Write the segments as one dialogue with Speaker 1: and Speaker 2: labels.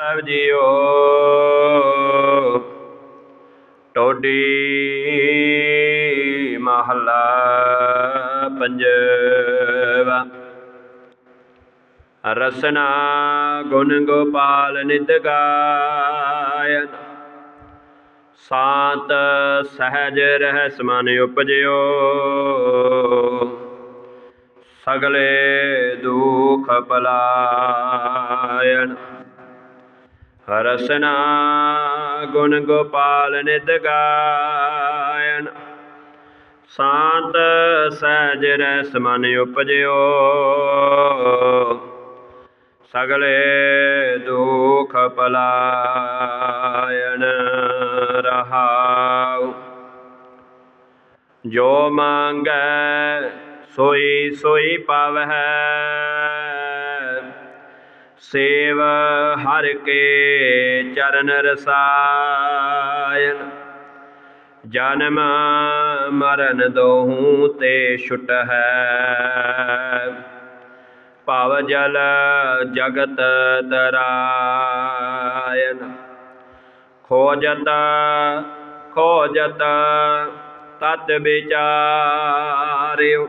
Speaker 1: ਸਾਹਿਬ JIO. Todi ਮਹੱਲਾ ਪੰਜਵਾ। ਰਸਨਾ ਗੁਣ ਗੋਪਾਲ ਨਿਤ ਗਾਇਨ। ਸਾਤ ਸਹਿਜ ਰਹਿ ਮਨ ਉਪਜਿਓ। ਸਗਲੇ ਦੁਖ ਪਲਾਇਨ। ਰਸਨਾ ਗੁਣ ਗੋਪਾਲ ਨਿਤ ਗਾਇਨ। ਸਾਤ ਸਹਿਜ ਰਸ ਮਨ ਉਪਜਿਓ। ਸਗਲੇ ਦੁਖ ਪਲਾਇਨ ਰਹਾਉ। ਜੋ ਮੰਗੈ ਸੋਈ ਸੋਈ ਪਾਵਹਿ। ਸੇਵ ਹਰ ਕੇ ਚਰਨ ਰਸਾਇਨ ਜਨਮ ਮਰਨ ਦੋਹੂ ਤੇ ਛੁਟ ਹੈ। ਭਵ ਜਲ ਜਗਤ ਤਰਾਇਨ ਖੋਜਤ ਖੋਜਤ ਤਤ ਵਿਚਾਰਿਓ।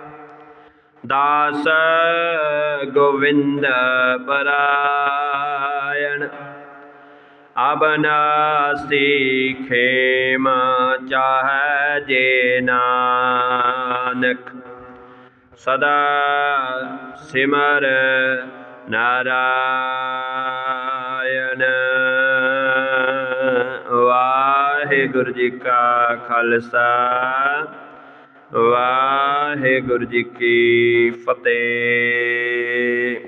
Speaker 1: ਦਾਸ ਗੋਵਿੰਦ ਪਰਾਇਣ ਅਬਨਾਸੀ ਖੇਮ ਚਾਹੈ ਜੇ ਨਾਨਕ ਸਦਾ ਸਿਮਰ ਨਾਰਾਇਣ ਵਾਹਿਗੁਰੂ ਜੀ ਕਾ ਖਾਲਸਾ ਵਾਹਿਗੁਰੂ ਜੀ ਕੀ ਫਤਿਹ।